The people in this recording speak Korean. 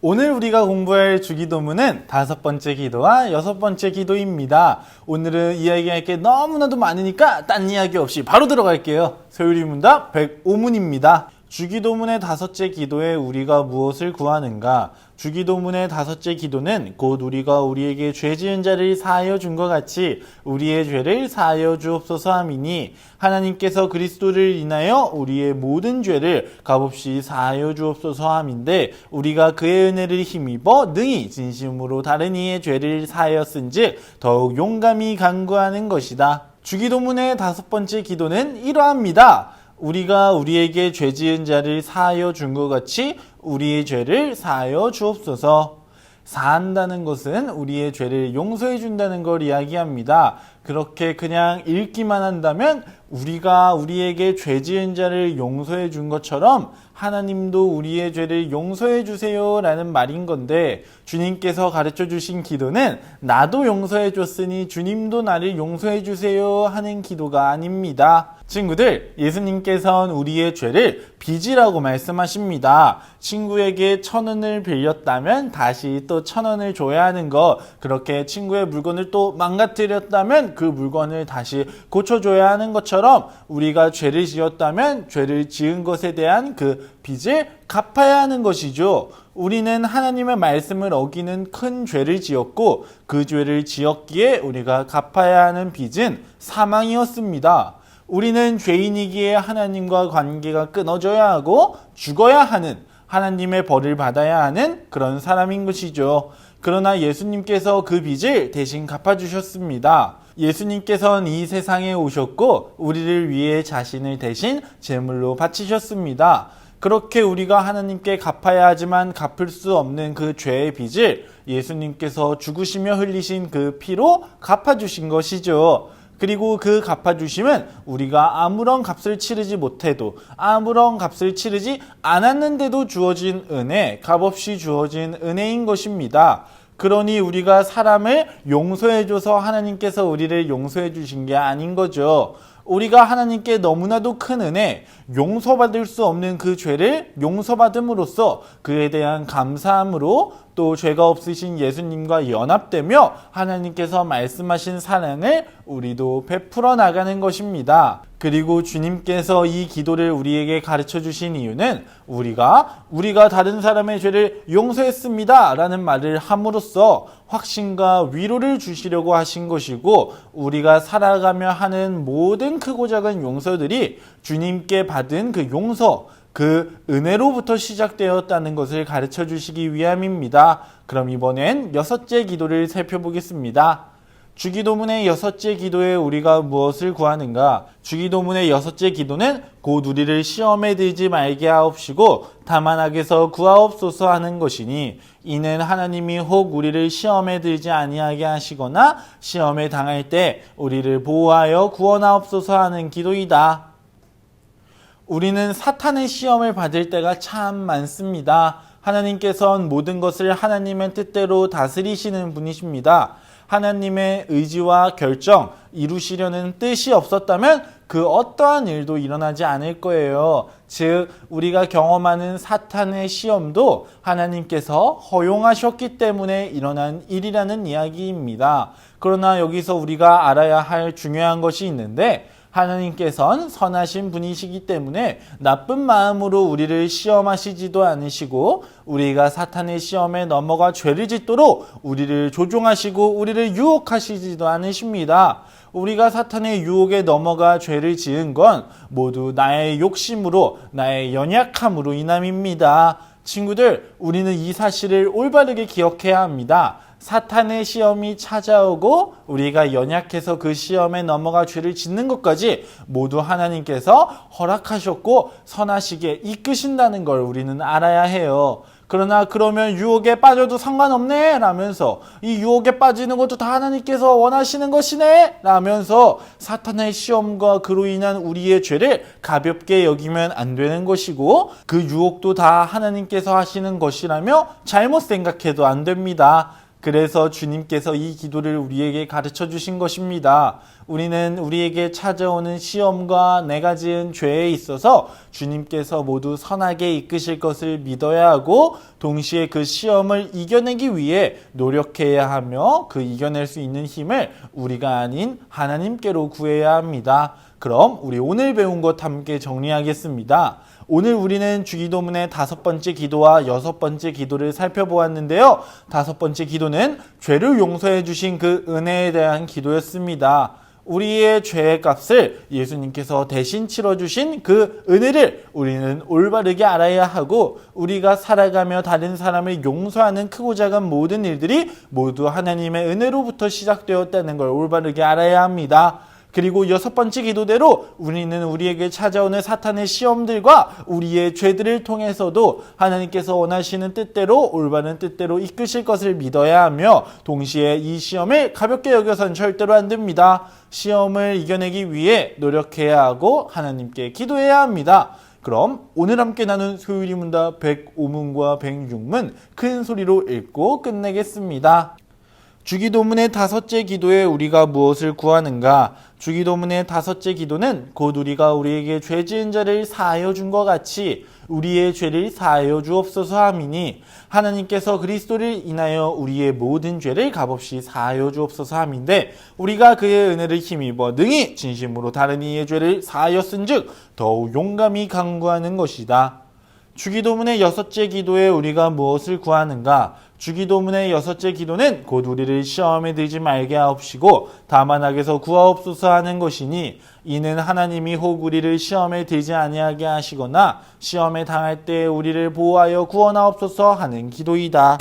오늘 우리가 공부할 주기도문은 다섯 번째 기도와 여섯 번째 기도입니다. 오늘은 이야기할 게 너무나도 많으니까 딴 이야기 없이 바로 들어갈게요. 소율이 문답 105문입니다. 주기도문의 다섯째 기도에 우리가 무엇을 구하는가? 주기도문의 다섯째 기도는 곧 우리가 우리에게 죄 지은 자를 사하여 준 것 같이 우리의 죄를 사하여 주옵소서 함이니 하나님께서 그리스도를 인하여 우리의 모든 죄를 값없이 사하여 주옵소서 함인데 우리가 그의 은혜를 힘입어 능히 진심으로 다른 이의 죄를 사하였은즉 더욱 용감히 간구하는 것이다. 주기도문의 다섯 번째 기도는 이러합니다. 우리가 우리에게 죄 지은 자를 사하여 준 것 같이 우리의 죄를 사하여 주옵소서. 사한다는 것은 우리의 죄를 용서해 준다는 걸 이야기합니다. 그렇게 그냥 읽기만 한다면 우리가 우리에게 죄 지은 자를 용서해 준 것처럼 하나님도 우리의 죄를 용서해 주세요 라는 말인 건데 주님께서 가르쳐 주신 기도는 나도 용서해 줬으니 주님도 나를 용서해 주세요 하는 기도가 아닙니다. 친구들, 예수님께서는 우리의 죄를 빚이라고 말씀하십니다. 친구에게 천 원을 빌렸다면 다시 또 천 원을 줘야 하는 거, 그렇게 친구의 물건을 또 망가뜨렸다면 그 물건을 다시 고쳐줘야 하는 것처럼 우리가 죄를 지었다면 죄를 지은 것에 대한 그 빚을 갚아야 하는 것이죠. 우리는 하나님의 말씀을 어기는 큰 죄를 지었고 그 죄를 지었기에 우리가 갚아야 하는 빚은 사망이었습니다. 우리는 죄인이기에 하나님과 관계가 끊어져야 하고 죽어야 하는 하나님의 벌을 받아야 하는 그런 사람인 것이죠. 그러나 예수님께서 그 빚을 대신 갚아주셨습니다. 예수님께서는 이 세상에 오셨고 우리를 위해 자신을 대신 제물로 바치셨습니다. 그렇게 우리가 하나님께 갚아야 하지만 갚을 수 없는 그 죄의 빚을 예수님께서 죽으시며 흘리신 그 피로 갚아주신 것이죠. 그리고 그 갚아주심은 우리가 아무런 값을 치르지 못해도 아무런 값을 치르지 않았는데도 주어진 은혜, 값없이 주어진 은혜인 것입니다. 그러니 우리가 사람을 용서해줘서 하나님께서 우리를 용서해 주신 게 아닌 거죠. 우리가 하나님께 너무나도 큰 은혜, 용서받을 수 없는 그 죄를 용서받음으로써 그에 대한 감사함으로 또 죄가 없으신 예수님과 연합되며 하나님께서 말씀하신 사랑을 우리도 베풀어 나가는 것입니다. 그리고 주님께서 이 기도를 우리에게 가르쳐 주신 이유는 우리가 우리가 다른 사람의 죄를 용서했습니다 라는 말을 함으로써 확신과 위로를 주시려고 하신 것이고 우리가 살아가며 하는 크고 작은 용서들이 주님께 받은 그 용서 그 은혜로부터 시작되었다는 것을 가르쳐 주시기 위함입니다. 그럼 이번엔 여섯째 기도를 살펴보겠습니다. 주기도문의 여섯째 기도에 우리가 무엇을 구하는가? 주기도문의 여섯째 기도는 곧 우리를 시험에 들지 말게 하옵시고 다만 악에서 구하옵소서 하는 것이니 이는 하나님이 혹 우리를 시험에 들지 아니하게 하시거나 시험에 당할 때 우리를 보호하여 구원하옵소서 하는 기도이다. 우리는 사탄의 시험을 받을 때가 참 많습니다. 하나님께서는 모든 것을 하나님의 뜻대로 다스리시는 분이십니다. 하나님의 의지와 결정, 이루시려는 뜻이 없었다면 그 어떠한 일도 일어나지 않을 거예요. 즉, 우리가 경험하는 사탄의 시험도 하나님께서 허용하셨기 때문에 일어난 일이라는 이야기입니다. 그러나 여기서 우리가 알아야 할 중요한 것이 있는데, 하나님께서는 선하신 분이시기 때문에 나쁜 마음으로 우리를 시험하시지도 않으시고 우리가 사탄의 시험에 넘어가 죄를 짓도록 우리를 조종하시고 우리를 유혹하시지도 않으십니다. 우리가 사탄의 유혹에 넘어가 죄를 지은 건 모두 나의 욕심으로 나의 연약함으로 인함입니다. 친구들, 우리는 이 사실을 올바르게 기억해야 합니다. 사탄의 시험이 찾아오고 우리가 연약해서 그 시험에 넘어가 죄를 짓는 것까지 모두 하나님께서 허락하셨고 선하시게 이끄신다는 걸 우리는 알아야 해요. 그러나 그러면 유혹에 빠져도 상관없네 라면서 이 유혹에 빠지는 것도 다 하나님께서 원하시는 것이네 라면서 사탄의 시험과 그로 인한 우리의 죄를 가볍게 여기면 안 되는 것이고 그 유혹도 다 하나님께서 하시는 것이라며 잘못 생각해도 안 됩니다. 그래서 주님께서 이 기도를 우리에게 가르쳐 주신 것입니다. 우리는 우리에게 찾아오는 시험과 내가 지은 죄에 있어서 주님께서 모두 선하게 이끄실 것을 믿어야 하고 동시에 그 시험을 이겨내기 위해 노력해야 하며 그 이겨낼 수 있는 힘을 우리가 아닌 하나님께로 구해야 합니다. 그럼 우리 오늘 배운 것 함께 정리하겠습니다. 오늘 우리는 주기도문의 다섯 번째 기도와 여섯 번째 기도를 살펴보았는데요. 다섯 번째 기도는 죄를 용서해 주신 그 은혜에 대한 기도였습니다. 우리의 죄의 값을 예수님께서 대신 치러주신 그 은혜를 우리는 올바르게 알아야 하고 우리가 살아가며 다른 사람을 용서하는 크고 작은 모든 일들이 모두 하나님의 은혜로부터 시작되었다는 걸 올바르게 알아야 합니다. 그리고 여섯 번째 기도대로 우리는 우리에게 찾아오는 사탄의 시험들과 우리의 죄들을 통해서도 하나님께서 원하시는 뜻대로 올바른 뜻대로 이끄실 것을 믿어야 하며 동시에 이 시험을 가볍게 여겨선 절대로 안 됩니다. 시험을 이겨내기 위해 노력해야 하고 하나님께 기도해야 합니다. 그럼 오늘 함께 나눈 소율이 문답 105문과 106문 큰 소리로 읽고 끝내겠습니다. 주기도문의 다섯째 기도에 우리가 무엇을 구하는가? 주기도문의 다섯째 기도는 곧 우리가 우리에게 죄 지은 자를 사하여 준 것 같이 우리의 죄를 사하여 주옵소서 함이니 하나님께서 그리스도를 인하여 우리의 모든 죄를 값없이 사하여 주옵소서 함인데 우리가 그의 은혜를 힘입어 능히 진심으로 다른 이의 죄를 사하였은즉 더욱 용감히 강구하는 것이다. 주기도문의 여섯째 기도에 우리가 무엇을 구하는가? 주기도문의 여섯째 기도는 곧 우리를 시험에 들지 말게 하옵시고 다만 악에서 구하옵소서 하는 것이니 이는 하나님이 혹 우리를 시험에 들지 아니하게 하시거나 시험에 당할 때 우리를 보호하여 구원하옵소서 하는 기도이다.